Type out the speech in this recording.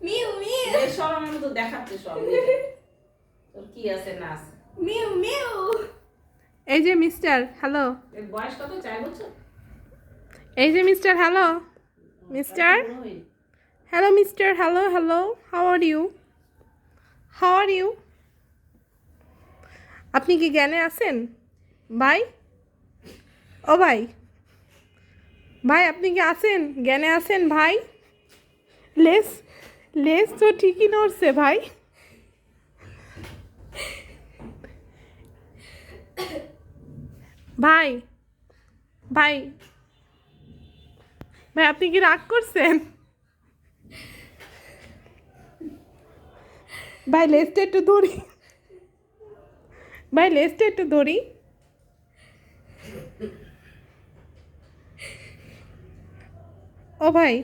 Mu mu. সব আমার মতো দেখাচ্ছে সব তোর কি আছে না আছে? মিউ মিউ। এই যে মিস্টার হ্যালো। বয়স কত? চার বছর? এই যে mister hello. Mister? Hello mister hello hello. How are you how are you আপনি কি জ্ঞানে আছেন? ভাই? ও ভাই। ভাই আপনি কি আছেন? জ্ঞানে আছেন ভাই? লেস? লেস তো ঠিকই নড়ছে ভাই। ভাই ভাই ভাই, আপনি কি রাগ করছেন? ভাই, লেজটা একটু ধরি। ভাই, লেজটা একটু ধরি। ও ভাই